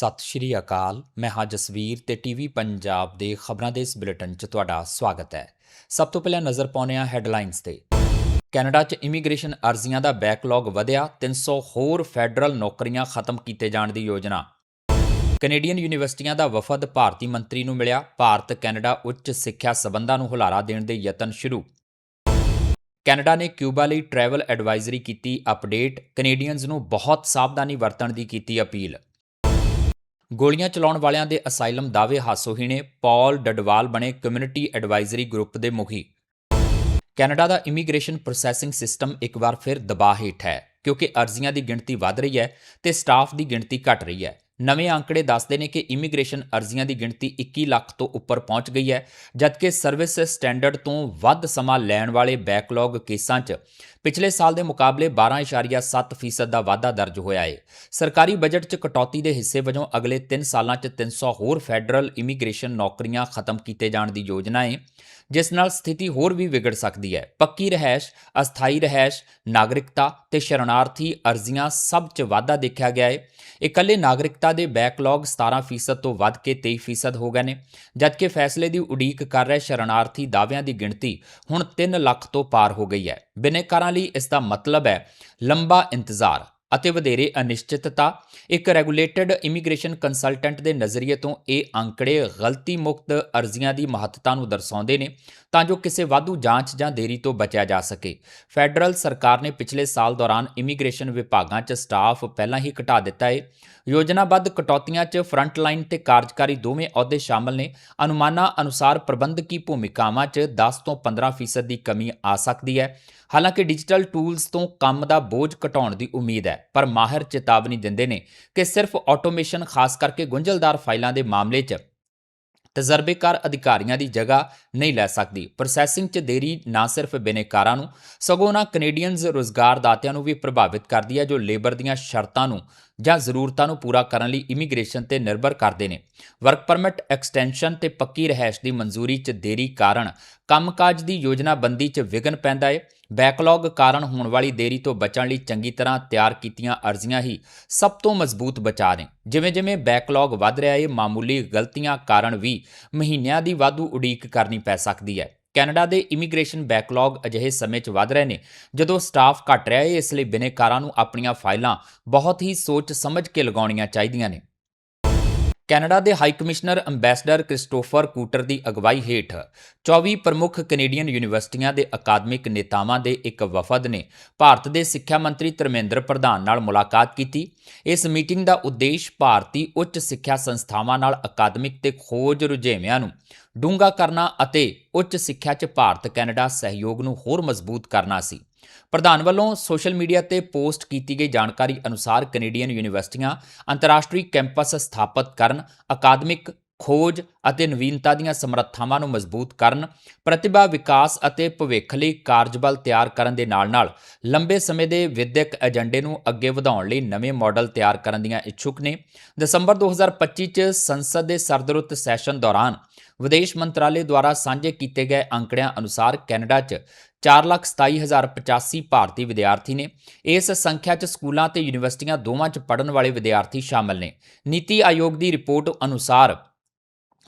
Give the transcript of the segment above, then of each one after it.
ਸਤਿ ਸ਼੍ਰੀ ਅਕਾਲ। ਮੈਂ ਹਾਂ ਜਸਵੀਰ ਤੇ ਟੀਵੀ ਪੰਜਾਬ ਦੇ ਖਬਰਾਂ ਦੇ ਇਸ ਬੁਲੇਟਿਨ 'ਚ ਤੁਹਾਡਾ ਸਵਾਗਤ ਹੈ। ਸਭ ਤੋਂ ਪਹਿਲਾਂ ਨਜ਼ਰ ਪਾਉਂਦੇ ਹਾਂ ਹੈਡਲਾਈਨਸ ਤੇ। ਕੈਨੇਡਾ 'ਚ ਇਮੀਗ੍ਰੇਸ਼ਨ ਅਰਜ਼ੀਆਂ ਦਾ ਬੈਕਲੌਗ ਵਧਿਆ 300 ਹੋਰ ਫੈਡਰਲ ਨੌਕਰੀਆਂ ਖਤਮ ਕੀਤੇ ਜਾਣ ਦੀ ਯੋਜਨਾ। ਕੈਨੇਡੀਅਨ ਯੂਨੀਵਰਸਿਟੀਆਂ ਦਾ ਵਫਦ ਭਾਰਤੀ ਮੰਤਰੀ ਨੂੰ ਮਿਲਿਆ, ਭਾਰਤ ਕੈਨੇਡਾ ਉੱਚ ਸਿੱਖਿਆ ਸਬੰਧਾਂ ਨੂੰ ਹੁਲਾਰਾ ਦੇਣ ਦੇ ਯਤਨ ਸ਼ੁਰੂ। ਕੈਨੇਡਾ ਨੇ ਕਿਊਬਾ ਲਈ ਟਰੈਵਲ ਐਡਵਾਈਜ਼ਰੀ ਕੀਤੀ ਅਪਡੇਟ, ਕੈਨੇਡੀਅਨਜ਼ ਨੂੰ ਬਹੁਤ ਸਾਵਧਾਨੀ ਵਰਤਣ ਦੀ ਕੀਤੀ ਅਪੀਲ। ਗੋਲੀਆਂ ਚਲਾਉਣ ਵਾਲਿਆਂ ਦੇ ਅਸਾਈਲਮ ਦਾਅਵੇ ਹਾਸੋਹੀਣੇ ਪਾਲ ਡਡਵਾਲ ਬਣੇ ਕਮਿਊਨਿਟੀ ਐਡਵਾਈਜ਼ਰੀ ਗਰੁੱਪ ਦੇ ਮੁਖੀ। ਕੈਨੇਡਾ ਦਾ ਇਮੀਗ੍ਰੇਸ਼ਨ ਪ੍ਰੋਸੈਸਿੰਗ ਸਿਸਟਮ ਇੱਕ ਵਾਰ ਫਿਰ ਦਬਾਅ ਹੇਠ ਹੈ, ਕਿਉਂਕਿ ਅਰਜ਼ੀਆਂ ਦੀ ਗਿਣਤੀ ਵਧ ਰਹੀ ਹੈ ਤੇ ਸਟਾਫ ਦੀ ਗਿਣਤੀ ਘਟ ਰਹੀ ਹੈ। ਨਵੇਂ ਅੰਕੜੇ ਦੱਸਦੇ ਨੇ ਕਿ ਇਮੀਗ੍ਰੇਸ਼ਨ ਅਰਜ਼ੀਆਂ ਦੀ ਗਿਣਤੀ 21 ਲੱਖ ਤੋਂ ਉੱਪਰ ਪਹੁੰਚ ਗਈ ਹੈ, ਜਦਕਿ ਸਰਵਿਸ ਸਟੈਂਡਰਡ ਤੋਂ ਵੱਧ ਸਮਾਂ ਲੈਣ ਵਾਲੇ ਬੈਕਲੌਗ ਕੇਸਾਂ 'ਚ ਪਿਛਲੇ ਸਾਲ ਦੇ ਮੁਕਾਬਲੇ 12.7% ਦਾ ਵਾਧਾ ਦਰਜ ਹੋਇਆ ਹੈ ਸਰਕਾਰੀ ਬਜਟ 'ਚ ਕਟੌਤੀ ਦੇ ਹਿੱਸੇ ਵਜੋਂ ਅਗਲੇ 3 ਸਾਲਾਂ 'ਚ 300 ਹੋਰ ਫੈਡਰਲ ਇਮੀਗ੍ਰੇਸ਼ਨ ਨੌਕਰੀਆਂ ਖਤਮ ਕੀਤੇ ਜਾਣ ਦੀ ਯੋਜਨਾ ਹੈ ਜਿਸ ਨਾਲ ਸਥਿਤੀ ਹੋਰ ਵੀ ਵਿਗੜ ਸਕਦੀ ਹੈ। ਪੱਕੀ ਰਹਿائش, ਅਸਥਾਈ ਰਹਿائش, ਨਾਗਰਿਕਤਾ ਤੇ ਸ਼ਰਨਾਰਥੀ ਅਰਜ਼ੀਆਂ ਸਭ 'ਚ ਵਾਧਾ ਦੇਖਿਆ ਗਿਆ ਹੈ ਇਕੱਲੇ ਨਾਗਰਿਕਤਾ ਦੇ ਬੈਕਲੌਗ 17% ਤੋਂ ਵੱਧ ਕੇ 23% ਹੋ ਗਏ ਨੇ। ਜਦਕਿ ਫੈਸਲੇ ਦੀ ਉਡੀਕ ਕਰ ਰਹੇ ਸ਼ਰਨਾਰਥੀ ਦਾਅਵਿਆਂ ਦੀ ਗਿਣਤੀ ਹੁਣ 3 ਲੱਖ ਤੋਂ ਪਾਰ ਹੋ ਗਈ ਹੈ। ਬਿਨੇਕਾਰਾਂ ਲਈ ਇਸ ਦਾ ਮਤਲਬ ਹੈ ਲੰਬਾ ਇੰਤਜ਼ਾਰ। ਅਤੇ ਵਧੇਰੇ ਅਨਿਸ਼ਚਿਤਤਾ, ਇੱਕ ਰੈਗੂਲੇਟਡ ਇਮੀਗ੍ਰੇਸ਼ਨ ਕੰਸਲਟੈਂਟ ਦੇ ਨਜ਼ਰੀਏ ਤੋਂ ਇਹ ਅੰਕੜੇ ਗਲਤੀ ਮੁਕਤ ਅਰਜ਼ੀਆਂ ਦੀ ਮਹੱਤਤਾ ਨੂੰ ਦਰਸਾਉਂਦੇ ਨੇ ਤਾਂ ਜੋ ਕਿਸੇ ਵਾਧੂ ਜਾਂਚ ਜਾਂ ਦੇਰੀ ਤੋਂ ਬਚਿਆ ਜਾ ਸਕੇ। ਫੈਡਰਲ ਸਰਕਾਰ ਨੇ ਪਿਛਲੇ ਸਾਲ ਦੌਰਾਨ ਇਮੀਗ੍ਰੇਸ਼ਨ ਵਿਭਾਗਾਂ 'ਚ ਸਟਾਫ ਪਹਿਲਾਂ ਹੀ ਘਟਾ ਦਿੱਤਾ ਹੈ ਯੋਜਨਾਬੱਧ ਕਟੌਤੀਆਂ 'ਚ ਫਰੰਟ ਲਾਈਨ ਤੇ ਕਾਰਜਕਾਰੀ ਦੋਵੇਂ ਅਹੁਦੇ ਸ਼ਾਮਲ ਨੇ। ਅਨੁਮਾਨਾਂ ਅਨੁਸਾਰ ਪ੍ਰਬੰਧਕੀ ਭੂਮਿਕਾਵਾਂ 'ਚ 10 ਤੋਂ 15% ਦੀ ਕਮੀ ਆ ਸਕਦੀ ਹੈ। ਹਾਲਾਂਕਿ ਡਿਜੀਟਲ ਟੂਲਸ ਤੋਂ ਕੰਮ ਦਾ ਬੋਝ ਘਟਾਉਣ ਦੀ ਉਮੀਦ ਹੈ, ਪਰ ਮਾਹਿਰ ਚੇਤਾਵਨੀ ਦਿੰਦੇ ਨੇ ਕਿ ਸਿਰਫ ਆਟੋਮੇਸ਼ਨ, ਖਾਸ ਕਰਕੇ ਗੁੰਝਲਦਾਰ ਫਾਈਲਾਂ ਦੇ ਮਾਮਲੇ 'ਚ ਤਜਰਬੇਕਾਰ ਅਧਿਕਾਰੀਆਂ ਦੀ ਜਗ੍ਹਾ ਨਹੀਂ ਲੈ ਸਕਦੀ। ਪ੍ਰੋਸੈਸਿੰਗ 'ਚ ਦੇਰੀ ਨਾ ਸਿਰਫ ਬਿਨੇਕਾਰਾਂ ਨੂੰ, ਸਗੋਂ ਨਾ ਕੈਨੇਡੀਅਨਜ਼ ਰੋਜ਼ਗਾਰਦਾਤਿਆਂ ਨੂੰ ਵੀ ਪ੍ਰਭਾਵਿਤ ਕਰਦੀ ਹੈ, ਜੋ ਲੇਬਰ ਦੀਆਂ ਸ਼ਰਤਾਂ ਨੂੰ ਜਾਂ ਜ਼ਰੂਰਤਾਂ ਨੂੰ ਪੂਰਾ ਕਰਨ ਲਈ ਇਮੀਗ੍ਰੇਸ਼ਨ ਤੇ ਨਿਰਭਰ ਕਰਦੇ ਨੇ। ਵਰਕ ਪਰਮਿਟ ਐਕਸਟੈਂਸ਼ਨ ਤੇ ਪੱਕੀ ਰਹਿائش ਦੀ ਮਨਜ਼ੂਰੀ 'ਚ ਦੇਰੀ ਕਾਰਨ ਕੰਮਕਾਜ ਦੀ ਯੋਜਨਾਬੰਦੀ 'ਚ ਵਿਘਨ ਪੈਂਦਾ ਹੈ ਬੈਕਲੌਗ ਕਾਰਨ ਹੋਣ ਵਾਲੀ ਦੇਰੀ ਤੋਂ ਬਚਣ ਲਈ ਚੰਗੀ ਤਰ੍ਹਾਂ ਤਿਆਰ ਕੀਤੀਆਂ ਅਰਜ਼ੀਆਂ ਹੀ ਸਭ ਤੋਂ ਮਜ਼ਬੂਤ ਬਚਾਅ ਨੇ। ਜਿਵੇਂ-ਜਿਵੇਂ ਬੈਕਲੌਗ ਵੱਧ ਰਿਹਾ ਹੈ ਮਾਮੂਲੀ ਗਲਤੀਆਂ ਕਾਰਨ ਵੀ ਮਹੀਨਿਆਂ ਦੀ ਵਾਧੂ ਉਡੀਕ ਕਰਨੀ ਪੈ ਸਕਦੀ ਹੈ। ਕੈਨੇਡਾ ਦੇ ਇਮੀਗ੍ਰੇਸ਼ਨ ਬੈਕਲੌਗ ਅਜਿਹੇ ਸਮੇਂ 'ਚ ਵਧ ਰਹੇ ਨੇ, ਜਦੋਂ ਸਟਾਫ ਘਟ ਰਿਹਾ ਹੈ ਇਸ ਲਈ ਬਿਨੇਕਾਰਾਂ ਨੂੰ ਆਪਣੀਆਂ ਫਾਈਲਾਂ ਬਹੁਤ ਹੀ ਸੋਚ ਸਮਝ ਕੇ ਲਗਾਉਣੀਆਂ ਚਾਹੀਦੀਆਂ ਨੇ। ਕੈਨੇਡਾ ਦੇ high commissioner ambassador Christopher Cooter ਦੀ ਅਗਵਾਈ ਹੇਠ 24 ਪ੍ਰਮੁੱਖ ਕੈਨੇਡੀਅਨ ਯੂਨੀਵਰਸਿਟੀਆਂ ਦੇ ਅਕਾਦਮਿਕ ਨੇਤਾਵਾਂ ਦੇ ਇੱਕ ਵਫਦ ਨੇ ਭਾਰਤ ਦੇ ਸਿੱਖਿਆ ਮੰਤਰੀ ਧਰਮੇਂਦਰ ਪ੍ਰਧਾਨ ਨਾਲ ਮੁਲਾਕਾਤ ਕੀਤੀ। ਇਸ ਮੀਟਿੰਗ ਦਾ ਉਦੇਸ਼ ਭਾਰਤੀ ਉੱਚ ਸਿੱਖਿਆ ਸੰਸਥਾਵਾਂ ਨਾਲ ਅਕਾਦਮਿਕ ਤੇ ਖੋਜ ਰੁਝੇਵਿਆਂ ਨੂੰ ਡੂੰਘਾ ਕਰਨਾ ਅਤੇ ਉੱਚ ਸਿੱਖਿਆ 'ਚ ਭਾਰਤ ਕੈਨੇਡਾ ਸਹਿਯੋਗ ਨੂੰ ਹੋਰ ਮਜ਼ਬੂਤ ਕਰਨਾ ਸੀ। ਪ੍ਰਧਾਨ ਵੱਲੋਂ ਸੋਸ਼ਲ ਮੀਡੀਆ ਤੇ ਪੋਸਟ ਕੀਤੀ ਗਈ ਜਾਣਕਾਰੀ ਅਨੁਸਾਰ ਕੈਨੇਡੀਅਨ ਯੂਨੀਵਰਸਿਟੀਆਂ ਅੰਤਰਰਾਸ਼ਟਰੀ ਕੈਂਪਸ ਸਥਾਪਿਤ ਕਰਨ, ਅਕਾਦਮਿਕ ਖੋਜ ਅਤੇ ਨਵੀਨਤਾ ਦੀਆਂ ਸਮਰੱਥਾਵਾਂ ਨੂੰ ਮਜ਼ਬੂਤ ਕਰਨ, ਪ੍ਰਤਿਭਾ ਵਿਕਾਸ ਅਤੇ ਭਵਿੱਖ ਲਈ ਕਾਰਜਬਲ ਤਿਆਰ ਕਰਨ ਦੇ ਨਾਲ-ਨਾਲ ਲੰਬੇ ਸਮੇਂ ਦੇ ਵਿਦਿਅਕ ਏਜੰਡੇ ਨੂੰ ਅੱਗੇ ਵਧਾਉਣ ਲਈ ਨਵੇਂ ਮਾਡਲ ਤਿਆਰ ਕਰਨ ਦੀਆਂ ਇੱਛੁਕ ਨੇ। ਦਸੰਬਰ 2025 ਚ ਸੰਸਦ ਦੇ ਸਰਦਰੁੱਤ ਸੈਸ਼ਨ ਦੌਰਾਨ ਵਿਦੇਸ਼ ਮੰਤਰਾਲੇ ਦੁਆਰਾ ਸਾਂਝੇ ਕੀਤੇ ਗਏ ਅੰਕੜਿਆਂ ਅਨੁਸਾਰ ਕੈਨੇਡਾ 'ਚ 427085 ਭਾਰਤੀ ਵਿਦਿਆਰਥੀ ਨੇ ਇਸ ਸੰਖਿਆ 'ਚ ਸਕੂਲਾਂ ਤੇ ਯੂਨੀਵਰਸਿਟੀਆਂ ਦੋਵਾਂ 'ਚ ਪੜ੍ਹਨ ਵਾਲੇ ਵਿਦਿਆਰਥੀ ਸ਼ਾਮਲ ਨੇ। ਨੀਤੀ ਆਯੋਗ ਦੀ ਰਿਪੋਰਟ ਅਨੁਸਾਰ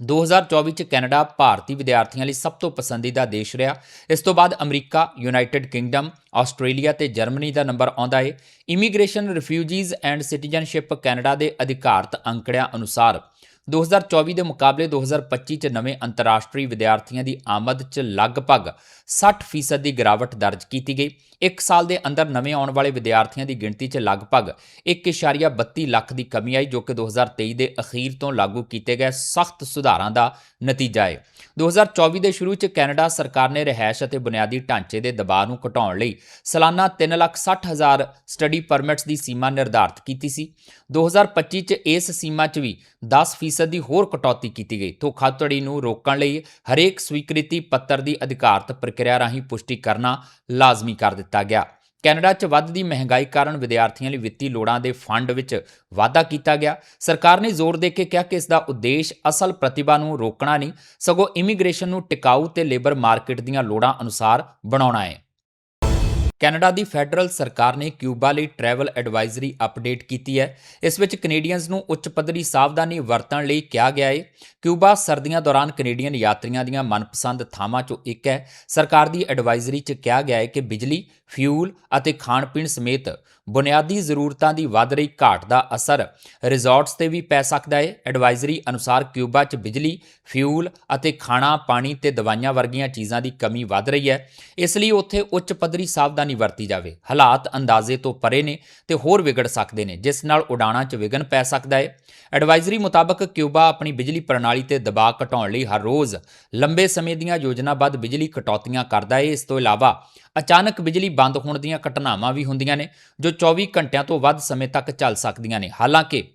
2024 ਚ ਕੈਨੇਡਾ ਭਾਰਤੀ ਵਿਦਿਆਰਥੀਆਂ ਲਈ ਸਭ ਤੋਂ ਪਸੰਦੀਦਾ ਦੇਸ਼ ਰਿਹਾ। ਇਸ ਤੋਂ ਬਾਅਦ ਅਮਰੀਕਾ, ਯੂਨਾਈਟਿਡ ਕਿੰਗਡਮ, ਆਸਟ੍ਰੇਲੀਆ ਤੇ ਜਰਮਨੀ ਦਾ ਨੰਬਰ ਆਉਂਦਾ ਹੈ immigration, refugees and citizenship Canada ਦੇ ਅਧਿਕਾਰਤ ਅੰਕੜਿਆਂ ਅਨੁਸਾਰ 2024 ਦੇ ਮੁਕਾਬਲੇ 2025 ਚ ਨਵੇਂ ਅੰਤਰਰਾਸ਼ਟਰੀ ਵਿਦਿਆਰਥੀਆਂ ਦੀ ਆਮਦ 'ਚ ਲਗਭਗ 60% ਦੀ ਗਿਰਾਵਟ ਦਰਜ ਕੀਤੀ ਗਈ। ਇੱਕ ਸਾਲ ਦੇ ਅੰਦਰ ਨਵੇਂ ਆਉਣ ਵਾਲੇ ਵਿਦਿਆਰਥੀਆਂ ਦੀ ਗਿਣਤੀ 'ਚ ਲਗਭਗ 1.32 ਲੱਖ ਦੀ ਕਮੀ ਆਈ, ਜੋ ਕਿ 2023 ਦੇ ਅਖੀਰ ਤੋਂ ਲਾਗੂ ਕੀਤੇ ਗਏ ਸਖਤ ਸੁਧਾਰਾਂ ਦਾ ਨਤੀਜਾ ਹੈ 2024 ਦੇ ਸ਼ੁਰੂ 'ਚ ਕੈਨੇਡਾ ਸਰਕਾਰ ਨੇ ਰਹਿائش ਅਤੇ ਬੁਨਿਆਦੀ ਢਾਂਚੇ ਦੇ ਦਬਾਅ ਨੂੰ ਘਟਾਉਣ ਲਈ ਸਾਲਾਨਾ 360000 ਸਟੱਡੀ ਪਰਮਿਟਸ ਦੀ ਸੀਮਾ ਨਿਰਧਾਰਤ ਕੀਤੀ ਸੀ। 2025 'ਚ ਇਸ ਸੀਮਾ 'ਚ ਵੀ 10% ਦੀ ਹੋਰ ਕਟੌਤੀ ਕੀਤੀ ਗਈ। ਧੋਖਾਧੜੀ ਨੂੰ ਰੋਕਣ ਲਈ ਹਰੇਕ ਸਵੀਕ੍ਰਿਤੀ ਪੱਤਰ ਦੀ ਅਧਿਕਾਰਤ ਪ੍ਰਕਿਰਿਆ ਰਾਹੀਂ ਪੁਸ਼ਟੀ ਕਰਨਾ ਲਾਜ਼ਮੀ ਕਰ ਦਿੱਤਾ। ਗਿਆ। ਕੈਨੇਡਾ 'ਚ ਵੱਧਦੀ ਮਹਿੰਗਾਈ ਕਾਰਨ ਵਿਦਿਆਰਥੀਆਂ ਲਈ ਵਿੱਤੀ ਲੋੜਾਂ ਦੇ ਫੰਡ ਵਿੱਚ ਵਾਧਾ ਕੀਤਾ ਗਿਆ। ਸਰਕਾਰ ਨੇ ਜ਼ੋਰ ਦੇ ਕੇ ਕਿਹਾ ਕਿ ਇਸ ਦਾ ਉਦੇਸ਼ ਅਸਲ ਪ੍ਰਤਿਭਾ ਨੂੰ ਰੋਕਣਾ ਨਹੀਂ, ਸਗੋਂ ਇਮੀਗ੍ਰੇਸ਼ਨ ਨੂੰ ਟਿਕਾਊ ਤੇ ਲੇਬਰ ਮਾਰਕੀਟ ਦੀਆਂ ਲੋੜਾਂ ਅਨੁਸਾਰ ਬਣਾਉਣਾ ਹੈ। ਕੈਨੇਡਾ ਦੀ ਫੈਡਰਲ ਸਰਕਾਰ ਨੇ ਕਿਊਬਾ ਲਈ ਟਰੈਵਲ ਐਡਵਾਈਜ਼ਰੀ ਅਪਡੇਟ ਕੀਤੀ ਹੈ। ਇਸ ਵਿੱਚ ਕੈਨੇਡੀਅਨਜ਼ ਨੂੰ ਉੱਚ ਪੱਧਰੀ ਸਾਵਧਾਨੀ ਵਰਤਣ ਲਈ ਕਿਹਾ ਗਿਆ ਹੈ ਕਿਊਬਾ ਸਰਦੀਆਂ ਦੌਰਾਨ ਕੈਨੇਡੀਅਨ ਯਾਤਰੀਆਂ ਦੀਆਂ ਮਨਪਸੰਦ ਥਾਵਾਂ 'ਚੋਂ ਇੱਕ ਹੈ। ਸਰਕਾਰ ਦੀ ਐਡਵਾਈਜ਼ਰੀ 'ਚ ਕਿਹਾ ਗਿਆ ਹੈ ਕਿ ਬਿਜਲੀ, ਫਿਊਲ ਅਤੇ ਖਾਣ ਪੀਣ ਸਮੇਤ ਬੁਨਿਆਦੀ ਜ਼ਰੂਰਤਾਂ ਦੀ ਵੱਧ ਰਹੀ ਘਾਟ ਦਾ ਅਸਰ ਰਿਜ਼ੋਰਟਸ ਤੇ ਵੀ ਪੈ ਸਕਦਾ ਹੈ ਐਡਵਾਈਜ਼ਰੀ ਅਨੁਸਾਰ ਕਿਊਬਾ 'ਚ ਬਿਜਲੀ, ਫਿਊਲ ਅਤੇ ਖਾਣਾ, ਪਾਣੀ ਤੇ ਦਵਾਈਆਂ ਵਰਗੀਆਂ ਚੀਜ਼ਾਂ ਦੀ ਕਮੀ ਵੱਧ ਰਹੀ ਹੈ। ਇਸ ਲਈ ਉੱਥੇ ਉੱਚ ਪੱਧਰੀ ਸਾਵਧਾਨੀ ਵਰਤੀ ਜਾਵੇ। ਹਾਲਾਤ ਅੰਦਾਜ਼ੇ ਤੋਂ ਪਰੇ ਨੇ ਤੇ ਹੋਰ ਵਿਗੜ ਸਕਦੇ ਨੇ, ਜਿਸ ਨਾਲ ਉਡਾਣਾਂ 'ਚ ਵਿਘਨ ਪੈ ਸਕਦਾ ਹੈ। ਐਡਵਾਈਜ਼ਰੀ ਮੁਤਾਬਕ ਕਿਊਬਾ ਆਪਣੀ ਬਿਜਲੀ ਪ੍ਰਣਾਲੀ ਤੇ ਦਬਾਅ ਘਟਾਉਣ ਲਈ ਹਰ ਰੋਜ਼ ਲੰਬੇ ਸਮੇਂ ਦੀਆਂ ਯੋਜਨਾਬੱਧ ਬਿਜਲੀ ਕਟੌਤੀਆਂ ਕਰਦਾ ਹੈ। ਇਸ ਤੋਂ ਇਲਾਵਾ ਅਚਾਨਕ ਬਿਜਲੀ ਬੰਦ ਹੋਣ ਦੀਆਂ ਘਟਨਾਵਾਂ ਵੀ ਹੁੰਦੀਆਂ ਨੇ, ਜੋ 24 ਘੰਟਿਆਂ ਤੋਂ ਵੱਧ ਸਮੇਂ ਤੱਕ ਚੱਲ ਸਕਦੀਆਂ ਨੇ। ਹਾਲਾਂਕਿ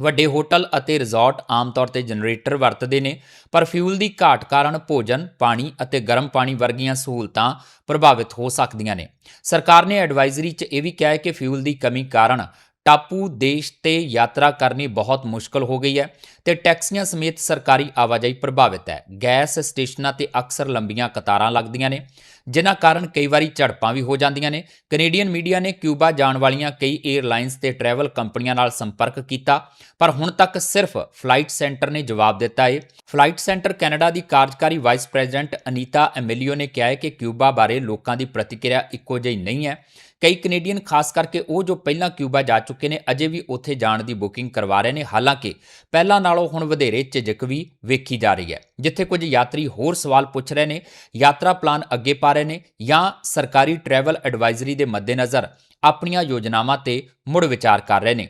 ਵੱਡੇ ਹੋਟਲ ਅਤੇ ਰਿਜ਼ੋਰਟ ਆਮ ਤੌਰ ਤੇ ਜਨਰੇਟਰ ਵਰਤਦੇ ਨੇ, ਪਰ ਫਿਊਲ ਦੀ ਘਾਟ ਕਾਰਨ ਭੋਜਨ, ਪਾਣੀ ਅਤੇ ਗਰਮ ਪਾਣੀ ਵਰਗੀਆਂ ਸਹੂਲਤਾਂ ਪ੍ਰਭਾਵਿਤ ਹੋ ਸਕਦੀਆਂ ਨੇ। ਸਰਕਾਰ ਨੇ ਐਡਵਾਈਜ਼ਰੀ 'ਚ ਇਹ ਵੀ ਕਿਹਾ ਹੈ ਕਿ ਫਿਊਲ ਦੀ ਕਮੀ ਕਾਰਨ ਟਾਪੂ, ਦੇਸ਼ ਤੇ ਯਾਤਰਾ ਕਰਨੀ ਬਹੁਤ ਮੁਸ਼ਕਲ ਹੋ ਗਈ ਹੈ ਤੇ ਟੈਕਸੀਆਂ ਸਮੇਤ ਸਰਕਾਰੀ ਆਵਾਜਾਈ ਪ੍ਰਭਾਵਿਤ ਹੈ। ਗੈਸ ਸਟੇਸ਼ਨਾਂ ਤੇ ਅਕਸਰ ਲੰਬੀਆਂ ਕਤਾਰਾਂ ਲੱਗਦੀਆਂ ਨੇ, ਜਿਨ੍ਹਾਂ ਕਾਰਨ ਕਈ ਵਾਰੀ ਝੜਪਾਂ ਵੀ ਹੋ ਜਾਂਦੀਆਂ ਨੇ। ਕੈਨੇਡੀਅਨ ਮੀਡੀਆ ਨੇ ਕਿਊਬਾ ਜਾਣ ਵਾਲੀਆਂ ਕਈ 에ਅਰਲਾਈਨਸ ਤੇ ਟਰੈਵਲ ਕੰਪਨੀਆਂ ਨਾਲ ਸੰਪਰਕ ਕੀਤਾ, ਪਰ ਹੁਣ ਤੱਕ ਸਿਰਫ ਫਲਾਈਟ ਸੈਂਟਰ ਨੇ ਜਵਾਬ ਦਿੱਤਾ ਹੈ ਫਲਾਈਟ ਸੈਂਟਰ ਕੈਨੇਡਾ ਦੀ ਕਾਰਜਕਾਰੀ ਵਾਈਸ ਪ੍ਰੈਜ਼ੀਡੈਂਟ ਅਨੀਤਾ ਐਮਿਲੀਓ ਨੇ ਕਿਹਾ ਹੈ ਕਿ ਕਿਊਬਾ ਬਾਰੇ ਲੋਕਾਂ ਦੀ ਪ੍ਰਤੀਕਿਰਿਆ ਇੱਕੋ ਜਿਹੀ ਨਹੀਂ ਹੈ। ਕਈ ਕੈਨੇਡੀਅਨ, ਖਾਸ ਕਰਕੇ ਉਹ ਜੋ ਪਹਿਲਾਂ ਕਿਊਬਾ ਜਾ ਚੁੱਕੇ ਨੇ, ਅਜੇ ਵੀ ਉੱਥੇ ਜਾਣ ਦੀ ਬੁਕਿੰਗ ਕਰਵਾ ਰਹੇ ਨੇ। ਹਾਲਾਂਕਿ ਪਹਿਲਾਂ ਨਾਲੋਂ ਹੁਣ ਵਧੇਰੇ ਝਿਜਕ ਵੀ ਵੇਖੀ ਜਾ ਰਹੀ ਹੈ। ਜਿੱਥੇ ਕੁਝ ਯਾਤਰੀ ਹੋਰ ਸਵਾਲ ਪੁੱਛ ਰਹੇ ਨੇ, ਯਾਤਰਾ ਪਲਾਨ ਅੱਗੇ ਪਾ ਰਹੇ ਨੇ ਜਾਂ ਸਰਕਾਰੀ ਟਰੈਵਲ ਐਡਵਾਈਜ਼ਰੀ ਦੇ ਮੱਦੇਨਜ਼ਰ ਆਪਣੀਆਂ ਯੋਜਨਾਵਾਂ ਤੇ ਮੁੜ ਵਿਚਾਰ ਕਰ ਰਹੇ ਨੇ।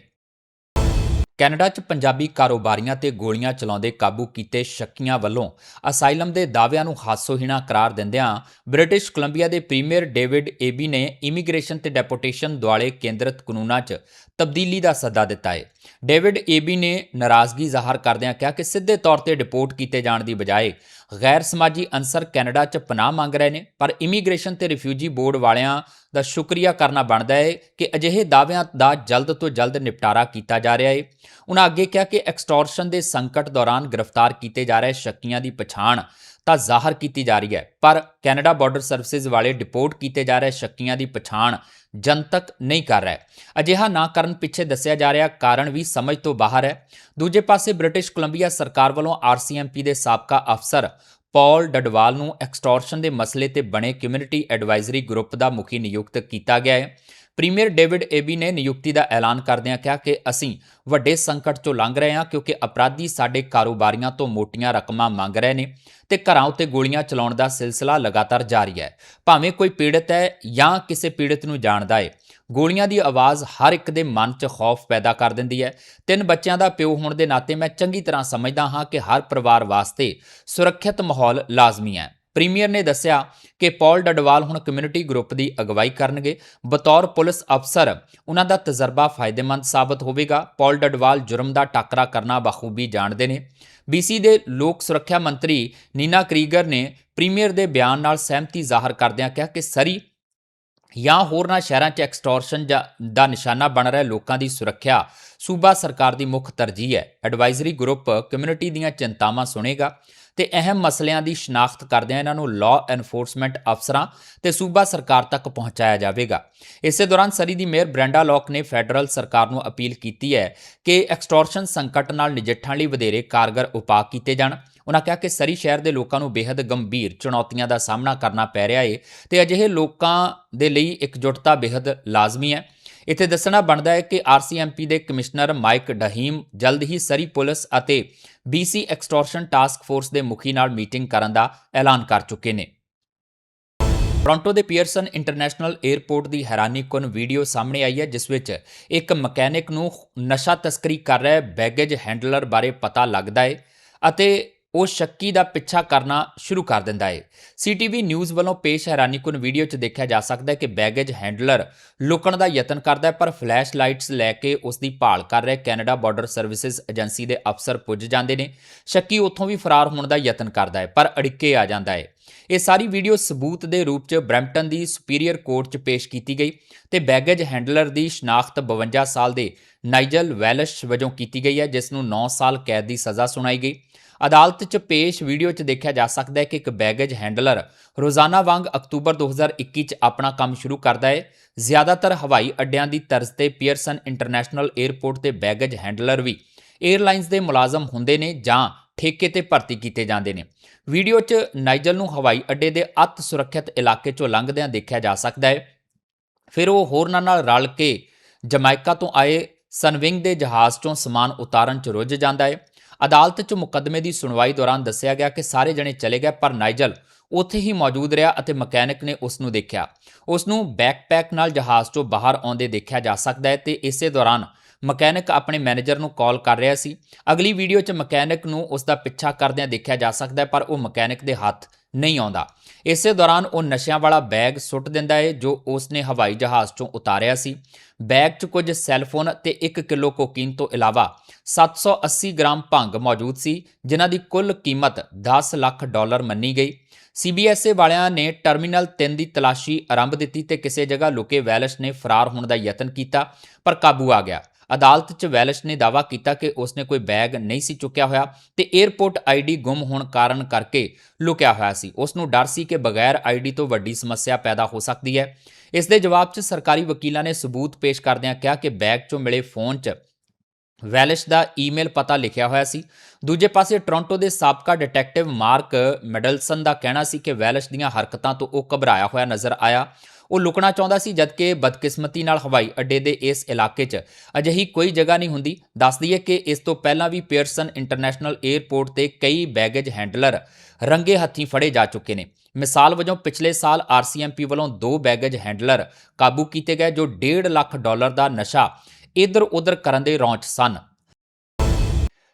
ਕੈਨੇਡਾ 'ਚ ਪੰਜਾਬੀ ਕਾਰੋਬਾਰੀਆਂ ਤੇ ਗੋਲੀਆਂ ਚਲਾਉਂਦੇ ਕਾਬੂ ਕੀਤੇ ਸ਼ੱਕੀਆਂ ਵੱਲੋਂ ਅਸਾਈਲਮ ਦੇ ਦਾਅਵਿਆਂ ਨੂੰ ਹਾਸੋਹੀਣਾ ਕਰਾਰ ਦਿੰਦਿਆਂ ਬ੍ਰਿਟਿਸ਼ ਕੋਲੰਬੀਆ ਦੇ ਪ੍ਰੀਮੀਅਰ ਡੇਵਿਡ ਏਬੀ ਨੇ ਇਮੀਗ੍ਰੇਸ਼ਨ ਤੇ ਡੈਪੋਟੇਸ਼ਨ ਦੁਆਲੇ ਕੇਂਦਰਿਤ ਕਾਨੂੰਨਾਂ 'ਚ ਤਬਦੀਲੀ ਦਾ ਸੱਦਾ ਦਿੱਤਾ ਹੈ ਡੇਵਿਡ ਏਬੀ ਨੇ ਨਾਰਾਜ਼ਗੀ ਜ਼ਾਹਰ ਕਰਦਿਆਂ ਕਿਹਾ ਕਿ ਸਿੱਧੇ ਤੌਰ ਤੇ ਡਿਪੋਰਟ ਕੀਤੇ ਜਾਣ ਦੀ ਬਜਾਏ ਗੈਰ ਸਮਾਜੀ ਅਨਸਰ ਕੈਨੇਡਾ 'ਚ ਪਨਾਹ ਮੰਗ ਰਹੇ ਨੇ, ਪਰ ਇਮੀਗ੍ਰੇਸ਼ਨ ਤੇ ਰਿਫਿਊਜੀ ਬੋਰਡ ਵਾਲਿਆਂ ਦਾ ਸ਼ੁਕਰੀਆ ਕਰਨਾ ਬਣਦਾ ਹੈ ਕਿ ਅਜਿਹੇ ਦਾਅਵਿਆਂ ਦਾ ਜਲਦ ਤੋਂ ਜਲਦ ਨਿਪਟਾਰਾ ਕੀਤਾ ਜਾ ਰਿਹਾ ਹੈ ਉਹਨਾਂ ਅੱਗੇ ਕਿਹਾ ਕਿ ਐਕਸਟੋਰਸ਼ਨ ਦੇ ਸੰਕਟ ਦੌਰਾਨ ਗ੍ਰਿਫਤਾਰ ਕੀਤੇ ਜਾ ਰਹੇ ਸ਼ੱਕੀਆਂ ਦੀ ਪਛਾਣ ਤਾਂ ਜ਼ਾਹਰ ਕੀਤੀ ਜਾ ਰਹੀ ਹੈ, ਪਰ ਕੈਨੇਡਾ ਬਾਰਡਰ ਸਰਵਿਸਿਜ਼ ਵਾਲੇ ਡਿਪੋਰਟ ਕੀਤੇ ਜਾ ਰਹੇ ਸ਼ੱਕੀਆਂ ਦੀ ਪਛਾਣ ਜਨਤਕ ਨਹੀਂ ਕਰ ਰਿਹਾ ਅਜਿਹਾ ਨਾ ਕਰਨ ਪਿੱਛੇ ਦੱਸਿਆ ਜਾ ਰਿਹਾ ਕਾਰਨ ਵੀ ਸਮਝ ਤੋਂ ਬਾਹਰ ਹੈ। ਦੂਜੇ ਪਾਸੇ ਬ੍ਰਿਟਿਸ਼ ਕੋਲੰਬੀਆ ਸਰਕਾਰ ਵੱਲੋਂ ਆਰਸੀਐਮਪੀ ਦੇ ਸਾਬਕਾ ਅਫਸਰ ਪੌਲ ਡਡਵਾਲ ਨੂੰ ਐਕਸਟੋਰਸ਼ਨ ਦੇ ਮਸਲੇ ਤੇ ਬਣੇ ਕਮਿਊਨਿਟੀ ਐਡਵਾਈਜ਼ਰੀ ਗਰੁੱਪ ਦਾ ਮੁਖੀ ਨਿਯੁਕਤ ਕੀਤਾ ਗਿਆ ਹੈ। ਪ੍ਰੀਮੀਅਰ ਡੇਵਿਡ ਏਬੀ ਨੇ ਨਿਯੁਕਤੀ ਦਾ ਐਲਾਨ ਕਰਦਿਆਂ ਕਿਹਾ ਕਿ ਅਸੀਂ ਵੱਡੇ ਸੰਕਟ ਚੋਂ ਲੰਘ ਰਹੇ ਹਾਂ ਕਿਉਂਕਿ ਅਪਰਾਧੀ ਸਾਡੇ ਕਾਰੋਬਾਰੀਆਂ ਤੋਂ ਮੋਟੀਆਂ ਰਕਮਾਂ ਮੰਗ ਰਹੇ ਨੇ ਤੇ ਘਰਾਂ ਉੱਤੇ ਗੋਲੀਆਂ ਚਲਾਉਣ ਦਾ ਸਿਲਸਿਲਾ ਲਗਾਤਾਰ ਜਾਰੀ ਹੈ। ਭਾਵੇਂ ਕੋਈ ਪੀੜਤ ਹੈ ਜਾਂ ਕਿਸੇ ਪੀੜਤ ਨੂੰ ਜਾਣਦਾ ਹੈ, ਗੋਲੀਆਂ ਦੀ ਆਵਾਜ਼ ਹਰ ਇੱਕ ਦੇ ਮਨ 'ਚ ਖੌਫ ਪੈਦਾ ਕਰ ਦਿੰਦੀ ਹੈ। ਤਿੰਨ ਬੱਚਿਆਂ ਦਾ ਪਿਓ ਹੋਣ ਦੇ ਨਾਤੇ ਮੈਂ ਚੰਗੀ ਤਰ੍ਹਾਂ ਸਮਝਦਾ ਹਾਂ ਕਿ ਹਰ ਪਰਿਵਾਰ ਵਾਸਤੇ ਸੁਰੱਖਿਅਤ ਮਾਹੌਲ ਲਾਜ਼ਮੀ ਹੈ। ਪ੍ਰੀਮੀਅਰ ਨੇ ਦੱਸਿਆ ਕਿ ਪੌਲ ਡਡਵਾਲ ਹੁਣ ਕਮਿਊਨਿਟੀ ਗਰੁੱਪ ਦੀ ਅਗਵਾਈ ਕਰਨਗੇ। ਬਤੌਰ ਪੁਲਿਸ ਅਫਸਰ, ਉਹਨਾਂ ਦਾ ਤਜਰਬਾ ਫਾਇਦੇਮੰਦ ਸਾਬਤ ਹੋਵੇਗਾ। ਪੌਲ ਡਡਵਾਲ ਜੁਰਮ ਦਾ ਟਾਕਰਾ ਕਰਨਾ ਬਖੂਬੀ ਜਾਣਦੇ ਨੇ। ਬੀਸੀ ਦੇ ਲੋਕ ਸੁਰੱਖਿਆ ਮੰਤਰੀ ਨੀਨਾ ਕਰੀਗਰ ਨੇ ਪ੍ਰੀਮੀਅਰ ਦੇ ਬਿਆਨ ਨਾਲ ਸਹਿਮਤੀ ਜ਼ਾਹਰ ਕਰਦਿਆਂ ਕਿਹਾ ਕਿ ਸਰੀ ਜਾਂ ਹੋਰਨਾਂ ਸ਼ਹਿਰਾਂ 'ਚ ਐਕਸਟੋਰਸ਼ਨ ਦਾ ਨਿਸ਼ਾਨਾ ਬਣ ਰਿਹਾ, ਲੋਕਾਂ ਦੀ ਸੁਰੱਖਿਆ। ਸੂਬਾ ਸਰਕਾਰ ਦੀ ਮੁੱਖ ਤਰਜੀਹ ਹੈ। ਐਡਵਾਈਜ਼ਰੀ ਗਰੁੱਪ ਕਮਿਊਨਿਟੀ ਦੀਆਂ ਚਿੰਤਾਵਾਂ ਸੁਣੇਗਾ। ਤੇ ਅਹਿਮ ਮਸਲਿਆਂ ਦੀ ਸ਼ਨਾਖਤ ਕਰਦਿਆਂ ਇਹਨਾਂ ਨੂੰ ਲਾਅ ਐਨਫੋਰਸਮੈਂਟ ਅਫਸਰਾਂ ਤੇ ਸੂਬਾ ਸਰਕਾਰ ਤੱਕ ਪਹੁੰਚਾਇਆ ਜਾਵੇਗਾ। ਇਸੇ ਦੌਰਾਨ ਸਰੀ ਦੀ ਮੇਅਰ ਬ੍ਰੈਂਡਾ ਲੌਕ ਨੇ ਫੈਡਰਲ ਸਰਕਾਰ ਨੂੰ ਅਪੀਲ ਕੀਤੀ ਹੈ ਕਿ ਐਕਸਟੋਰਸ਼ਨ ਸੰਕਟ ਨਾਲ ਨਜਿੱਠਣ ਲਈ ਵਧੇਰੇ ਕਾਰਗਰ ਉਪਾਅ ਕੀਤੇ ਜਾਣ। ਉਹਨਾਂ ਕਿਹਾ ਕਿ ਸਰੀ ਸ਼ਹਿਰ ਦੇ ਲੋਕਾਂ ਨੂੰ ਬੇहद ਗੰਭੀਰ ਚੁਣੌਤੀਆਂ ਦਾ ਸਾਹਮਣਾ ਕਰਨਾ ਪੈ ਰਿਹਾ ਏ ਤੇ ਅਜਿਹੇ ਲੋਕਾਂ ਦੇ ਲਈ ਇਕਜੁੱਟਤਾ ਬੇहद ਲਾਜ਼ਮੀ ਹੈ। ਇੱਥੇ ਦੱਸਣਾ ਬਣਦਾ ਹੈ ਕਿ ਆਰਸੀਐਮਪੀ ਦੇ ਕਮਿਸ਼ਨਰ ਮਾਈਕ ਡਹੀਮ ਜਲਦ ਹੀ ਸਰੀ ਪੁਲਿਸ ਅਤੇ ਬੀਸੀ ਐਕਸਟੋਰਸ਼ਨ ਟਾਸਕ ਫੋਰਸ ਦੇ ਮੁਖੀ ਨਾਲ ਮੀਟਿੰਗ ਕਰਨ ਦਾ ਐਲਾਨ ਕਰ ਚੁੱਕੇ ਨੇ। ਟੋਰਾਂਟੋ ਦੇ ਪੀਅਰਸਨ ਇੰਟਰਨੈਸ਼ਨਲ 에ਅਰਪੋਰਟ ਦੀ ਹੈਰਾਨੀਕੁਨ ਵੀਡੀਓ ਸਾਹਮਣੇ ਆਈ ਹੈ, ਜਿਸ ਵਿੱਚ ਇੱਕ ਮਕੈਨਿਕ ਨੂੰ ਨਸ਼ਾ ਤਸਕਰੀ ਕਰ ਰਿਹਾ ਬੈਗੇਜ ਹੈਂਡਲਰ ਬਾਰੇ ਪਤਾ ਲੱਗਦਾ ਹੈ ਅਤੇ ਉਹ ਸ਼ੱਕੀ ਦਾ ਪਿੱਛਾ ਕਰਨਾ ਸ਼ੁਰੂ ਕਰ ਦਿੰਦਾ ਹੈ ਸੀਟੀਵੀ ਨਿਊਜ਼ ਵੱਲੋਂ ਪੇਸ਼ ਹੈਰਾਨੀਕੁਨ ਵੀਡੀਓ 'ਚ ਦੇਖਿਆ ਜਾ ਸਕਦਾ ਹੈ ਕਿ ਬੈਗੇਜ ਹੈਂਡਲਰ ਲੁਕਣ ਦਾ ਯਤਨ ਕਰਦਾ ਹੈ, ਪਰ ਫਲੈਸ਼ ਲਾਈਟਸ ਲੈ ਕੇ ਉਸ ਦੀ ਭਾਲ ਕਰ ਰਹੇ ਕੈਨੇਡਾ ਬਾਰਡਰ ਸਰਵਿਸਿਜ਼ ਏਜੰਸੀ ਦੇ ਅਫਸਰ ਪੁੱਜ ਜਾਂਦੇ ਨੇ। ਸ਼ੱਕੀ ਉੱਥੋਂ ਵੀ ਫਰਾਰ ਹੋਣ ਦਾ ਯਤਨ ਕਰਦਾ ਹੈ, ਪਰ ਅੜਿੱਕੇ ਆ ਜਾਂਦਾ ਹੈ ਇਹ ਸਾਰੀ ਵੀਡੀਓ ਸਬੂਤ ਦੇ ਰੂਪ 'ਚ ਬ੍ਰੈਂਪਟਨ ਦੀ ਸੁਪੀਰੀਅਰ ਕੋਰਟ 'ਚ ਪੇਸ਼ ਕੀਤੀ ਗਈ ਤੇ ਬੈਗੇਜ ਹੈਂਡਲਰ ਦੀ ਸ਼ਨਾਖਤ 52 ਸਾਲ ਦੇ ਨਾਈਜਲ ਵੈਲਸ਼ ਵਜੋਂ ਕੀਤੀ ਗਈ ਹੈ, ਜਿਸ ਨੂੰ 9 ਸਾਲ ਕੈਦ ਦੀ ਸਜ਼ਾ ਸੁਣਾਈ ਗਈ। ਅਦਾਲਤ 'ਚ ਪੇਸ਼ ਵੀਡੀਓ 'ਚ ਦੇਖਿਆ ਜਾ ਸਕਦਾ ਹੈ ਕਿ ਇੱਕ ਬੈਗੇਜ ਹੈਂਡਲਰ ਰੋਜ਼ਾਨਾ ਵਾਂਗ ਅਕਤੂਬਰ 2021 'ਚ ਆਪਣਾ ਕੰਮ ਸ਼ੁਰੂ ਕਰਦਾ ਹੈ। ਜ਼ਿਆਦਾਤਰ ਹਵਾਈ ਅੱਡਿਆਂ ਦੀ ਤਰਜ਼ ਤੇ ਪੀਅਰਸਨ ਇੰਟਰਨੈਸ਼ਨਲ 에ਅਰਪੋਰਟ ਤੇ ਬੈਗੇਜ ਹੈਂਡਲਰ ਵੀ 에ਅਰਲਾਈਨਸ ਦੇ ਮੁਲਾਜ਼ਮ ਹੁੰਦੇ ਨੇ ਜਾਂ ਠੇਕੇ ਤੇ ਭਰਤੀ ਕੀਤੇ ਜਾਂਦੇ ਨੇ। ਵੀਡੀਓ 'ਚ ਨਾਈਜਲ ਨੂੰ ਹਵਾਈ ਅੱਡੇ ਦੇ ਅਤ ਸੁਰੱਖਿਅਤ ਇਲਾਕੇ 'ਚੋਂ ਲੰਘਦਿਆਂ ਦੇਖਿਆ ਜਾ ਸਕਦਾ ਹੈ। ਫਿਰ ਉਹ ਹੋਰਨਾਂ ਨਾਲ ਰਲ ਕੇ ਜਮਾਇਕਾ ਤੋਂ ਆਏ ਸਨਵਿੰਗ ਦੇ ਜਹਾਜ਼ 'ਚੋਂ ਸਮਾਨ ਉਤਾਰਨ 'ਚ ਰੁੱਝ ਜਾਂਦਾ ਹੈ ਅਦਾਲਤ 'ਚ ਮੁਕੱਦਮੇ ਦੀ ਸੁਣਵਾਈ ਦੌਰਾਨ ਦੱਸਿਆ ਗਿਆ ਕਿ ਸਾਰੇ ਜਣੇ ਚਲੇ ਗਏ, ਪਰ ਨਾਈਜਲ ਉੱਥੇ ਹੀ ਮੌਜੂਦ ਰਿਹਾ ਅਤੇ ਮਕੈਨਿਕ ਨੇ ਉਸ ਨੂੰ ਦੇਖਿਆ। ਉਸ ਨੂੰ ਬੈਕਪੈਕ ਨਾਲ ਜਹਾਜ਼ 'ਚੋਂ ਬਾਹਰ ਆਉਂਦੇ ਦੇਖਿਆ ਜਾ ਸਕਦਾ ਹੈ ਤੇ ਇਸੇ ਦੌਰਾਨ ਮਕੈਨਿਕ ਆਪਣੇ ਮੈਨੇਜਰ ਨੂੰ ਕਾਲ ਕਰ ਰਿਹਾ ਸੀ। ਅਗਲੀ ਵੀਡੀਓ 'ਚ ਮਕੈਨਿਕ ਨੂੰ ਉਸ ਦਾ ਪਿੱਛਾ ਕਰਦਿਆਂ ਦੇਖਿਆ ਜਾ ਸਕਦਾ ਹੈ ਪਰ ਉਹ ਮਕੈਨਿਕ ਦੇ ਹੱਥ ਨਹੀਂ ਆਉਂਦਾ। ਇਸੇ ਦੌਰਾਨ ਉਹ ਨਸ਼ਿਆਂ ਵਾਲਾ ਬੈਗ ਸੁੱਟ ਦਿੰਦਾ ਹੈ ਜੋ ਉਸ ਨੇ ਹਵਾਈ ਜਹਾਜ਼ 'ਚੋਂ ਉਤਾਰਿਆ ਸੀ। ਬੈਗ 'ਚ ਕੁਝ ਸੈੱਲਫੋਨ ਅਤੇ 1 ਕਿਲੋ ਕੋਕੀਨ ਤੋਂ ਇਲਾਵਾ 780 ਗ੍ਰਾਮ ਭੰਗ ਮੌਜੂਦ ਸੀ, ਜਿਨ੍ਹਾਂ ਦੀ ਕੁੱਲ ਕੀਮਤ 10 ਲੱਖ ਡਾਲਰ ਮੰਨੀ ਗਈ। ਸੀਬੀਐਸਏ ਵਾਲਿਆਂ ਨੇ ਟਰਮੀਨਲ 3 ਦੀ ਤਲਾਸ਼ੀ ਆਰੰਭ ਦਿੱਤੀ ਤੇ ਕਿਸੇ ਜਗ੍ਹਾ ਲੁਕੇ ਵੈਲਸ਼ ਨੇ ਫਰਾਰ ਹੋਣ ਦਾ ਯਤਨ ਕੀਤਾ, ਪਰ ਕਾਬੂ ਆ ਗਿਆ। ਅਦਾਲਤ 'ਚ ਵੈਲਸ਼ ਨੇ ਦਾਅਵਾ ਕੀਤਾ ਕਿ ਉਸਨੇ ਕੋਈ ਬੈਗ ਨਹੀਂ ਸੀ ਚੁੱਕਿਆ ਹੋਇਆ ਤੇ 에ਅਰਪੋਰਟ ਆਈਡੀ ਗੁੰਮ ਹੋਣ ਕਾਰਨ ਕਰਕੇ ਲੁਕਿਆ ਹੋਇਆ ਸੀ। ਉਸ ਨੂੰ ਡਰ ਸੀ ਕਿ ਬਗੈਰ ਆਈਡੀ ਤੋਂ ਵੱਡੀ ਸਮੱਸਿਆ ਪੈਦਾ ਹੋ ਸਕਦੀ ਹੈ। ਇਸ ਦੇ ਜਵਾਬ 'ਚ ਸਰਕਾਰੀ ਵਕੀਲਾਂ ਨੇ ਸਬੂਤ ਪੇਸ਼ ਕਰਦਿਆਂ ਕਿਹਾ ਕਿ ਬੈਗ 'ਚੋਂ ਮਿਲੇ ਫੋਨ 'ਚ ਵੈਲਿਸ਼ ਦਾ ਈਮੇਲ ਪਤਾ ਲਿਖਿਆ ਹੋਇਆ ਸੀ। ਦੂਜੇ ਪਾਸੇ ਟੋਰਾਂਟੋ ਦੇ ਸਾਬਕਾ ਡਿਟੈਕਟਿਵ ਮਾਰਕ ਮੈਡਲਸਨ ਦਾ ਕਹਿਣਾ ਸੀ ਕਿ ਵੈਲਿਸ਼ ਦੀਆਂ ਹਰਕਤਾਂ ਤੋਂ ਉਹ ਘਬਰਾਇਆ ਹੋਇਆ ਨਜ਼ਰ ਆਇਆ। ਉਹ ਲੁਕਣਾ ਚਾਹੁੰਦਾ ਸੀ, ਜਦਕਿ ਬਦਕਿਸਮਤੀ ਨਾਲ ਹਵਾਈ ਅੱਡੇ ਦੇ ਇਸ ਇਲਾਕੇ 'ਚ ਅਜਿਹੀ ਕੋਈ ਜਗ੍ਹਾ ਨਹੀਂ ਹੁੰਦੀ। ਦੱਸ ਦਈਏ ਕਿ ਇਸ ਤੋਂ ਪਹਿਲਾਂ ਵੀ ਪੀਅਰਸਨ ਇੰਟਰਨੈਸ਼ਨਲ 에ਅਰਪੋਰਟ ਤੇ ਕਈ ਬੈਗੇਜ ਹੈਂਡਲਰ ਰੰਗੇ ਹੱਥੀਂ ਫੜੇ ਜਾ ਚੁੱਕੇ ਨੇ। ਮਿਸਾਲ ਵਜੋਂ ਪਿਛਲੇ ਸਾਲ ਆਰਸੀਐਮਪੀ ਵੱਲੋਂ ਦੋ ਬੈਗੇਜ ਹੈਂਡਲਰ ਕਾਬੂ ਕੀਤੇ ਗਏ, ਜੋ 1.5 ਲੱਖ ਡਾਲਰ ਦਾ ਨਸ਼ਾ ਇਧਰ ਉਧਰ ਕਰਨ ਦੇ ਰੌਂਚ ਸਨ।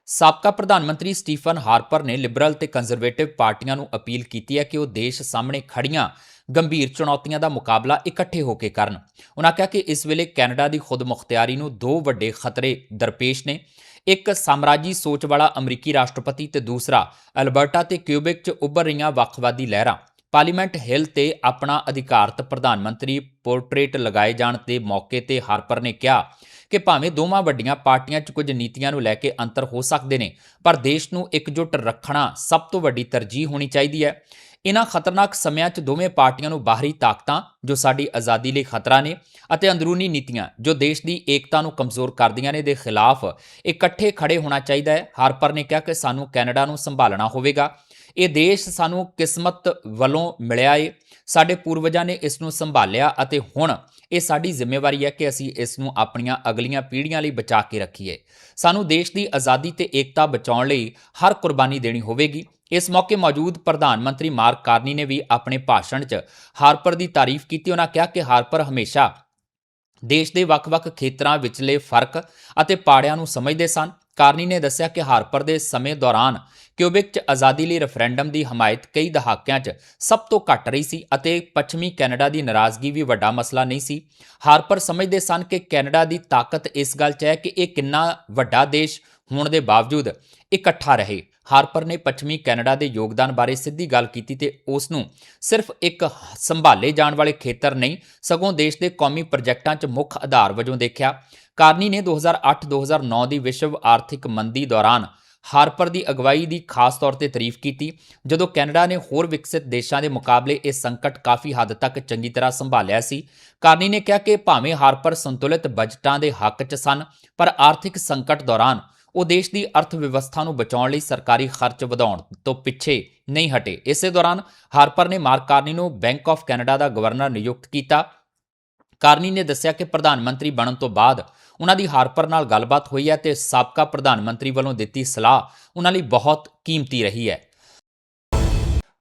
ਸਾਬਕਾ ਪ੍ਰਧਾਨ ਮੰਤਰੀ ਸਟੀਫਨ ਹਾਰਪਰ ਨੇ ਲਿਬਰਲ ਤੇ ਕੰਜ਼ਰਵੇਟਿਵ ਪਾਰਟੀਆਂ ਨੂੰ ਅਪੀਲ ਕੀਤੀ ਹੈ ਕਿ ਉਹ ਦੇਸ਼ ਸਾਹਮਣੇ ਖੜੀਆਂ ਗੰਭੀਰ ਚੁਣੌਤੀਆਂ ਦਾ ਮੁਕਾਬਲਾ ਇਕੱਠੇ ਹੋ ਕੇ ਕਰਨ। ਉਹਨਾਂ ਕਿਹਾ ਕਿ ਇਸ ਵੇਲੇ ਕੈਨੇਡਾ ਦੀ ਖੁਦਮੁਖਤਿਆਰੀ ਨੂੰ ਦੋ ਵੱਡੇ ਖਤਰੇ ਦਰਪੇਸ਼ ਨੇ। ਇੱਕ ਸਾਮਰਾਜੀ ਸੋਚ ਵਾਲਾ ਅਮਰੀਕੀ ਰਾਸ਼ਟਰਪਤੀ ਤੇ ਦੂਸਰਾ ਅਲਬਰਟਾ ਤੇ ਕਿਊਬਿਕ 'ਚ ਉੱਭਰ ਰਹੀਆਂ ਵੱਖਵਾਦੀ ਲਹਿਰਾਂ। ਪਾਰਲੀਮੈਂਟ ਹਿੱਲ ਤੇ ਆਪਣਾ ਅਧਿਕਾਰਤ ਪ੍ਰਧਾਨ ਮੰਤਰੀ ਪੋਰਟਰੇਟ ਲਗਾਏ ਜਾਣ ਦੇ ਮੌਕੇ ਤੇ ਹਾਰਪਰ ਨੇ ਕਿਹਾ ਕਿ ਭਾਵੇਂ ਦੋਵਾਂ ਵੱਡੀਆਂ ਪਾਰਟੀਆਂ 'ਚ ਕੁਝ ਨੀਤੀਆਂ ਨੂੰ ਲੈ ਕੇ ਅੰਤਰ ਹੋ ਸਕਦੇ ਨੇ, ਪਰ ਦੇਸ਼ ਨੂੰ ਇਕਜੁੱਟ ਰੱਖਣਾ ਸਭ ਤੋਂ ਵੱਡੀ ਤਰਜੀਹ ਹੋਣੀ ਚਾਹੀਦੀ ਹੈ। ਇਨ੍ਹਾਂ ਖਤਰਨਾਕ ਸਮਿਆਂ 'ਚ ਦੋਵੇਂ ਪਾਰਟੀਆਂ ਨੂੰ ਬਾਹਰੀ ਤਾਕਤਾਂ, ਜੋ ਸਾਡੀ ਆਜ਼ਾਦੀ ਲਈ ਖਤਰਾ ਨੇ, ਅਤੇ ਅੰਦਰੂਨੀ ਨੀਤੀਆਂ, ਜੋ ਦੇਸ਼ ਦੀ ਏਕਤਾ ਨੂੰ ਕਮਜ਼ੋਰ ਕਰਦੀਆਂ ਨੇ, ਦੇ ਖਿਲਾਫ ਇਕੱਠੇ ਖੜੇ ਹੋਣਾ ਚਾਹੀਦਾ ਹੈ। ਹਾਰਪਰ ਨੇ ਕਿਹਾ ਕਿ ਸਾਨੂੰ ਕੈਨੇਡਾ ਨੂੰ ਸੰਭਾਲਣਾ ਹੋਵੇਗਾ। ਇਹ ਦੇਸ਼ ਸਾਨੂੰ ਕਿਸਮਤ ਵੱਲੋਂ ਮਿਲਿਆ ਏ। ਸਾਡੇ ਪੂਰਵਜਾਂ ਨੇ ਇਸ ਨੂੰ ਸੰਭਾਲਿਆ, ਅਤੇ ਹੁਣ ਇਹ ਸਾਡੀ ਜ਼ਿੰਮੇਵਾਰੀ ਹੈ ਕਿ ਅਸੀਂ ਇਸ ਨੂੰ ਆਪਣੀਆਂ ਅਗਲੀਆਂ ਪੀੜ੍ਹੀਆਂ ਲਈ ਬਚਾ ਕੇ ਰੱਖੀਏ। ਸਾਨੂੰ ਦੇਸ਼ ਦੀ ਆਜ਼ਾਦੀ ਤੇ ਏਕਤਾ ਬਚਾਉਣ ਲਈ ਹਰ ਕੁਰਬਾਨੀ ਦੇਣੀ ਹੋਵੇਗੀ। ਇਸ ਮੌਕੇ ਮੌਜੂਦ ਪ੍ਰਧਾਨ ਮੰਤਰੀ ਮਾਰਕ ਕਾਰਨੀ ਨੇ ਵੀ ਆਪਣੇ ਭਾਸ਼ਣ 'ਚ ਹਾਰਪਰ ਦੀ ਤਾਰੀਫ ਕੀਤੀ। ਉਹਨਾਂ ਕਿਹਾ ਕਿ ਹਾਰਪਰ ਹਮੇਸ਼ਾ ਦੇਸ਼ ਦੇ ਵੱਖ-ਵੱਖ ਖੇਤਰਾਂ ਵਿਚਲੇ ਫ਼ਰਕ ਅਤੇ ਪਾੜਿਆਂ ਨੂੰ ਸਮਝਦੇ ਸਨ। ਕਾਰਨੀ ਨੇ ਦੱਸਿਆ ਕਿ ਹਾਰਪਰ ਦੇ ਸਮੇਂ ਦੌਰਾਨ ਕਿਊਬਿਕ 'ਚ ਆਜ਼ਾਦੀ ਲਈ ਰੈਫਰੈਂਡਮ ਦੀ ਹਮਾਇਤ ਕਈ ਦਹਾਕਿਆਂ 'ਚ ਸਭ ਤੋਂ ਘੱਟ ਰਹੀ ਸੀ ਅਤੇ ਪੱਛਮੀ ਕੈਨੇਡਾ ਦੀ ਨਾਰਾਜ਼ਗੀ ਵੀ ਵੱਡਾ ਮਸਲਾ ਨਹੀਂ ਸੀ। ਹਾਰਪਰ ਸਮਝਦੇ ਸਨ ਕਿ ਕੈਨੇਡਾ ਦੀ ਤਾਕਤ ਇਸ ਗੱਲ 'ਚ ਹੈ ਕਿ ਇਹ ਕਿੰਨਾ ਵੱਡਾ ਦੇਸ਼ ਹੋਣ ਦੇ ਬਾਵਜੂਦ ਇਕੱਠਾ ਰਹੇ। ਹਾਰਪਰ ਨੇ ਪੱਛਮੀ ਕੈਨੇਡਾ ਦੇ ਯੋਗਦਾਨ ਬਾਰੇ ਸਿੱਧੀ ਗੱਲ ਕੀਤੀ ਤੇ ਉਸ ਨੂੰ ਸਿਰਫ ਇੱਕ ਸੰਭਾਲੇ ਜਾਣ ਵਾਲੇ ਖੇਤਰ ਨਹੀਂ, ਸਗੋਂ ਦੇਸ਼ ਦੇ ਕੌਮੀ ਪ੍ਰੋਜੈਕਟਾਂ 'ਚ ਮੁੱਖ ਆਧਾਰ ਵਜੋਂ ਦੇਖਿਆ। ਕਾਰਨੀ ਨੇ 2008-2009 ਦੀ ਵਿਸ਼ਵ ਆਰਥਿਕ ਮੰਦੀ ਦੌਰਾਨ ਹਾਰਪਰ ਦੀ ਅਗਵਾਈ ਦੀ ਖਾਸ ਤੌਰ ਤੇ ਤਾਰੀਫ ਕੀਤੀ, ਜਦੋਂ ਕੈਨੇਡਾ ਨੇ ਹੋਰ ਵਿਕਸਿਤ ਦੇਸ਼ਾਂ ਦੇ ਮੁਕਾਬਲੇ ਇਹ ਸੰਕਟ ਕਾਫੀ ਹੱਦ ਤੱਕ ਚੰਗੀ ਤਰ੍ਹਾਂ ਸੰਭਾਲਿਆ ਸੀ। ਕਾਰਨੀ ਨੇ ਕਿਹਾ ਕਿ ਭਾਵੇਂ ਹਾਰਪਰ ਸੰਤੁਲਿਤ ਬਜਟਾਂ ਦੇ ਹੱਕ 'ਚ ਸਨ, ਪਰ ਆਰਥਿਕ ਸੰਕਟ ਦੌਰਾਨ ਉਹ ਦੇਸ਼ ਦੀ ਅਰਥ ਵਿਵਸਥਾ ਨੂੰ ਬਚਾਉਣ ਲਈ ਸਰਕਾਰੀ ਖਰਚ ਵਧਾਉਣ ਤੋਂ ਪਿੱਛੇ ਨਹੀਂ ਹਟੇ। ਇਸੇ ਦੌਰਾਨ ਹਾਰਪਰ ਨੇ ਮਾਰਕ ਕਾਰਨੀ ਨੂੰ ਬੈਂਕ ਆਫ ਕੈਨੇਡਾ ਦਾ ਗਵਰਨਰ ਨਿਯੁਕਤ ਕੀਤਾ। ਕਾਰਨੀ ਨੇ ਦੱਸਿਆ ਕਿ ਪ੍ਰਧਾਨ ਮੰਤਰੀ ਬਣਨ ਤੋਂ ਬਾਅਦ ਉਹਨਾਂ ਦੀ ਹਾਰਪਰ ਨਾਲ ਗੱਲਬਾਤ ਹੋਈ ਹੈ ਤੇ ਸਾਬਕਾ ਪ੍ਰਧਾਨ ਮੰਤਰੀ ਵੱਲੋਂ ਦਿੱਤੀ ਸਲਾਹ ਉਹਨਾਂ ਲਈ ਬਹੁਤ ਕੀਮਤੀ ਰਹੀ ਹੈ।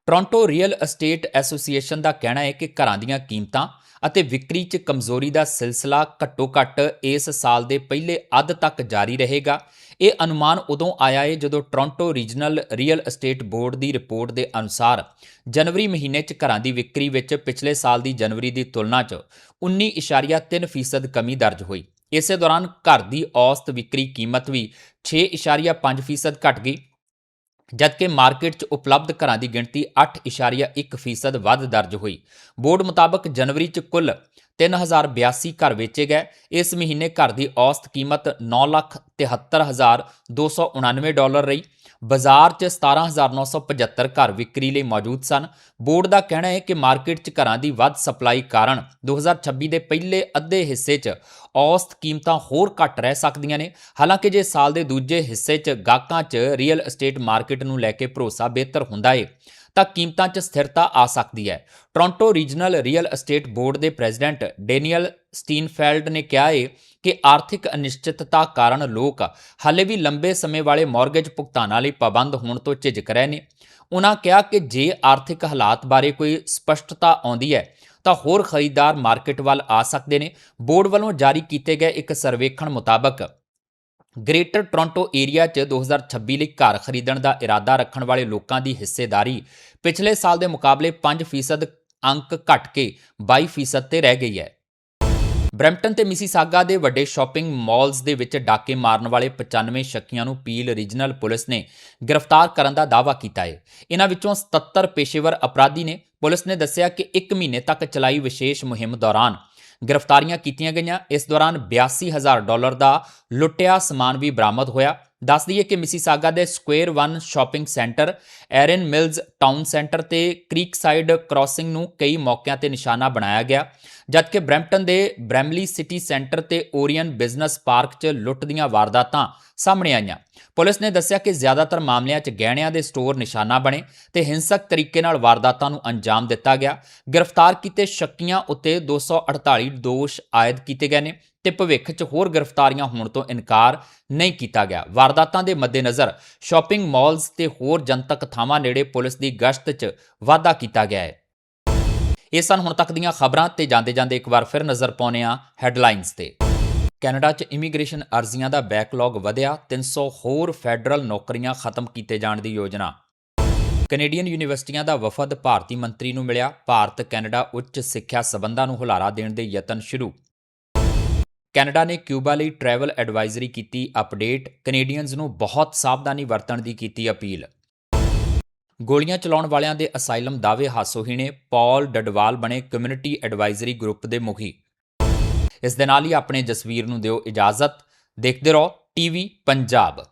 ਟੋਰਾਂਟੋ ਰੀਅਲ ਅਸਟੇਟ ਐਸੋਸੀਏਸ਼ਨ ਦਾ ਕਹਿਣਾ ਹੈ ਕਿ ਘਰਾਂ ਦੀਆਂ ਕੀਮਤਾਂ ਅਤੇ ਵਿਕਰੀ 'ਚ ਕਮਜ਼ੋਰੀ ਦਾ ਸਿਲਸਿਲਾ ਘੱਟੋ-ਘੱਟ ਇਸ ਸਾਲ ਦੇ ਪਹਿਲੇ ਅੱਧ ਤੱਕ ਜਾਰੀ ਰਹੇਗਾ। ਇਹ ਅਨੁਮਾਨ ਉਦੋਂ ਆਇਆ ਏ ਜਦੋਂ Toronto regional real estate board ਦੀ ਰਿਪੋਰਟ ਦੇ ਅਨੁਸਾਰ ਜਨਵਰੀ ਮਹੀਨੇ 'ਚ ਘਰਾਂ ਦੀ ਵਿਕਰੀ ਵਿੱਚ ਪਿਛਲੇ ਸਾਲ ਦੀ ਜਨਵਰੀ ਦੀ ਤੁਲਨਾ 'ਚ 19.3% ਕਮੀ ਦਰਜ ਹੋਈ। ਇਸੇ ਦੌਰਾਨ ਘਰ ਦੀ ਔਸਤ ਵਿਕਰੀ ਕੀਮਤ ਵੀ 6.5% ਘਟ ਗਈ, ਜਦਕਿ ਮਾਰਕੀਟ 'ਚ ਉਪਲਬਧ ਘਰਾਂ ਦੀ ਗਿਣਤੀ 8.1% ਵੱਧ ਦਰਜ ਹੋਈ। ਬੋਰਡ ਮੁਤਾਬਕ ਜਨਵਰੀ 'ਚ ਕੁੱਲ 3082 ਘਰ ਵੇਚੇ ਗਏ। ਇਸ ਮਹੀਨੇ ਘਰ ਦੀ ਔਸਤ ਕੀਮਤ 973299 ਡਾਲਰ ਰਹੀ। ਬਾਜ਼ਾਰ 'ਚ 17975 ਘਰ ਵਿਕਰੀ ਲਈ ਮੌਜੂਦ ਸਨ। ਬੋਰਡ ਦਾ ਕਹਿਣਾ ਹੈ ਕਿ ਮਾਰਕੀਟ 'ਚ ਘਰਾਂ ਦੀ ਵੱਧ ਸਪਲਾਈ ਕਾਰਨ 2026 ਦੇ ਪਹਿਲੇ ਅੱਧੇ ਹਿੱਸੇ 'ਚ ਔਸਤ ਕੀਮਤਾਂ ਹੋਰ ਘੱਟ ਰਹਿ ਸਕਦੀਆਂ ਨੇ। ਹਾਲਾਂਕਿ ਜੇ ਸਾਲ ਦੇ ਦੂਜੇ ਹਿੱਸੇ 'ਚ ਗਾਹਕਾਂ 'ਚ ਰੀਅਲ ਅਸਟੇਟ ਮਾਰਕੀਟ ਨੂੰ ਲੈ ਕੇ ਭਰੋਸਾ ਬਿਹਤਰ ਹੁੰਦਾ ਏ। ਤਾਂ ਕੀਮਤਾਂ 'ਚ ਸਥਿਰਤਾ ਆ ਸਕਦੀ ਹੈ। Toronto regional real estate board ਦੇ ਪ੍ਰੈਜ਼ੀਡੈਂਟ ਡੈਨੀਅਲ ਸਟੀਨਫੈਲਡ ਨੇ ਕਿਹਾ ਹੈ ਕਿ ਆਰਥਿਕ ਅਨਿਸ਼ਚਿਤਤਾ ਕਾਰਨ ਲੋਕ ਹਾਲੇ ਵੀ ਲੰਬੇ ਸਮੇਂ ਵਾਲੇ ਮਾਰਗੇਜ ਭੁਗਤਾਨਾਂ ਲਈ ਪਾਬੰਦ ਹੋਣ ਤੋਂ ਝਿਜਕ ਰਹੇ ਨੇ। ਉਹਨਾਂ ਕਿਹਾ ਕਿ ਜੇ ਆਰਥਿਕ ਹਾਲਾਤ ਬਾਰੇ ਕੋਈ ਸਪਸ਼ਟਤਾ ਆਉਂਦੀ ਹੈ, ਤਾਂ ਹੋਰ ਖਰੀਦਦਾਰ ਮਾਰਕੀਟ ਵੱਲ ਆ ਸਕਦੇ ਨੇ। ਬੋਰਡ ਵੱਲੋਂ ਜਾਰੀ ਕੀਤੇ ਗਏ ਇੱਕ ਸਰਵੇਖਣ ਮੁਤਾਬਕ ਗ੍ਰੇਟਰ ਟੋਰਾਂਟੋ ਏਰੀਆ 'ਚ 2026 ਲਈ ਘਰ ਖਰੀਦਣ ਦਾ ਇਰਾਦਾ ਰੱਖਣ ਵਾਲੇ ਲੋਕਾਂ ਦੀ ਹਿੱਸੇਦਾਰੀ ਪਿਛਲੇ ਸਾਲ ਦੇ ਮੁਕਾਬਲੇ 5% ਅੰਕ ਘਟ ਕੇ 22% ਤੇ ਰਹਿ ਗਈ ਹੈ। ਬਰੈਂਪਟਨ ਤੇ ਮਿਸੀਸਾਗਾ ਦੇ ਵੱਡੇ ਸ਼ਾਪਿੰਗ ਮਾਲਸ ਦੇ ਵਿੱਚ ਡਾਕੇ ਮਾਰਨ ਵਾਲੇ 95 ਸ਼ੱਕੀਆਂ ਨੂੰ ਪੀਲ ਰੀਜਨਲ ਪੁਲਿਸ ਨੇ ਗ੍ਰਿਫਤਾਰ ਕਰਨ ਦਾ ਦਾਅਵਾ ਕੀਤਾ ਹੈ। ਇਹਨਾਂ ਵਿੱਚੋਂ 77 ਪੇਸ਼ੇਵਰ ਅਪਰਾਧੀ ਨੇ। ਪੁਲਿਸ ਨੇ ਦੱਸਿਆ ਕਿ 1 ਮਹੀਨੇ ਤੱਕ ਚਲਾਈ ਵਿਸ਼ੇਸ਼ ਮੁਹਿੰਮ ਦੌਰਾਨ ਗ੍ਰਿਫਤਾਰੀਆਂ ਕੀਤੀਆਂ ਗਈਆਂ। ਇਸ ਦੌਰਾਨ 82000 ਡਾਲਰ ਦਾ ਲੁੱਟਿਆ ਸਮਾਨ ਵੀ ਬਰਾਮਦ ਹੋਇਆ। ਦੱਸ ਦਈਏ ਕਿ ਮਿਸੀਸਾਗਾ ਦੇ Square 1 shopping centre Erin Mills Town Centre ਤੇ ਕ੍ਰੀਕ ਸਾਈਡ ਕ੍ਰਾਸਿੰਗ ਨੂੰ ਕਈ ਮੌਕਿਆਂ ਤੇ ਨਿਸ਼ਾਨਾ ਬਣਾਇਆ ਗਿਆ, ਜਦਕਿ ਬਰੈਂਪਟਨ ਦੇ ਬ੍ਰੈਮਲੀ ਸਿਟੀ ਸੈਂਟਰ ਤੇ ਓਰੀਅਨ ਬਿਜ਼ਨਸ ਪਾਰਕ 'ਚ ਲੁੱਟ ਦੀਆਂ ਵਾਰਦਾਤਾਂ ਸਾਹਮਣੇ ਆਈਆਂ। ਪੁਲਿਸ ਨੇ ਦੱਸਿਆ ਕਿ ਜ਼ਿਆਦਾਤਰ ਮਾਮਲਿਆਂ 'ਚ ਗਹਿਣਿਆਂ ਦੇ ਸਟੋਰ ਨਿਸ਼ਾਨਾ ਬਣੇ ਤੇ ਹਿੰਸਕ ਤਰੀਕੇ ਨਾਲ ਵਾਰਦਾਤਾਂ ਨੂੰ ਅੰਜਾਮ ਦਿੱਤਾ ਗਿਆ। ਗ੍ਰਿਫਤਾਰ ਕੀਤੇ ਸ਼ੱਕੀਆਂ ਉੱਤੇ 248 ਦੋਸ਼ ਆਇਦ ਕੀਤੇ ਗਏ ਨੇ। ਤੇ ਭਵਿੱਖ 'ਚ ਹੋਰ ਗ੍ਰਿਫਤਾਰੀਆਂ ਹੋਣ ਤੋਂ ਇਨਕਾਰ ਨਹੀਂ ਕੀਤਾ ਗਿਆ। ਵਾਰਦਾਤਾਂ ਦੇ ਮੱਦੇਨਜ਼ਰ ਸ਼ਾਪਿੰਗ ਮਾਲਸ ਤੇ ਹੋਰ ਜਨਤਕ ਥਾਵਾਂ ਨੇੜੇ ਪੁਲਿਸ ਦੀ ਗਸ਼ਤ 'ਚ ਵਾਧਾ ਕੀਤਾ ਗਿਆ ਹੈ। ਇਹ ਸਨ ਹੁਣ ਤੱਕ ਦੀਆਂ ਖਬਰਾਂ ਤੇ ਜਾਂਦੇ ਜਾਂਦੇ ਇੱਕ ਵਾਰ ਫਿਰ ਨਜ਼ਰ ਪਾਉਂਦੇ ਹਾਂ ਹੈਡਲਾਈਨਸ ਤੇ। ਕੈਨੇਡਾ 'ਚ ਇਮੀਗ੍ਰੇਸ਼ਨ ਅਰਜ਼ੀਆਂ ਦਾ ਬੈਕਲੌਗ ਵਧਿਆ 300 ਹੋਰ ਫੈਡਰਲ ਨੌਕਰੀਆਂ ਖਤਮ ਕੀਤੇ ਜਾਣ ਦੀ ਯੋਜਨਾ। ਕੈਨੇਡੀਅਨ ਯੂਨੀਵਰਸਿਟੀਆਂ ਦਾ ਵਫਦ ਭਾਰਤੀ ਮੰਤਰੀ ਨੂੰ ਮਿਲਿਆ। ਭਾਰਤ ਕੈਨੇਡਾ ਉੱਚ ਸਿੱਖਿਆ ਸਬੰਧਾਂ ਨੂੰ ਹੁਲਾਰਾ ਦੇਣ ਦੇ ਯਤਨ ਸ਼ੁਰੂ। ਕੈਨੇਡਾ ਨੇ ਕਿਊਬਾ ਲਈ ਟਰੈਵਲ ਐਡਵਾਈਜ਼ਰੀ ਕੀਤੀ ਅਪਡੇਟ ਕੈਨੇਡੀਅਨਜ਼ ਨੂੰ ਬਹੁਤ ਸਾਵਧਾਨੀ ਵਰਤਣ ਦੀ ਕੀਤੀ ਅਪੀਲ। ਗੋਲੀਆਂ ਚਲਾਉਣ ਵਾਲਿਆਂ ਦੇ ਅਸਾਈਲਮ ਦਾਅਵੇ ਹਾਸੋਹੀਣੇ, ਪੌਲ ਡਡਵਾਲ ਬਣੇ ਕਮਿਊਨਿਟੀ ਐਡਵਾਈਜ਼ਰੀ ਗਰੁੱਪ ਦੇ ਮੁਖੀ। ਇਸ ਦੇ ਨਾਲ ਹੀ ਆਪਣੇ ਜਸਵੀਰ ਨੂੰ ਦਿਓ ਇਜਾਜ਼ਤ। ਦੇਖਦੇ ਰਹੋ, ਟੀਵੀ ਪੰਜਾਬ।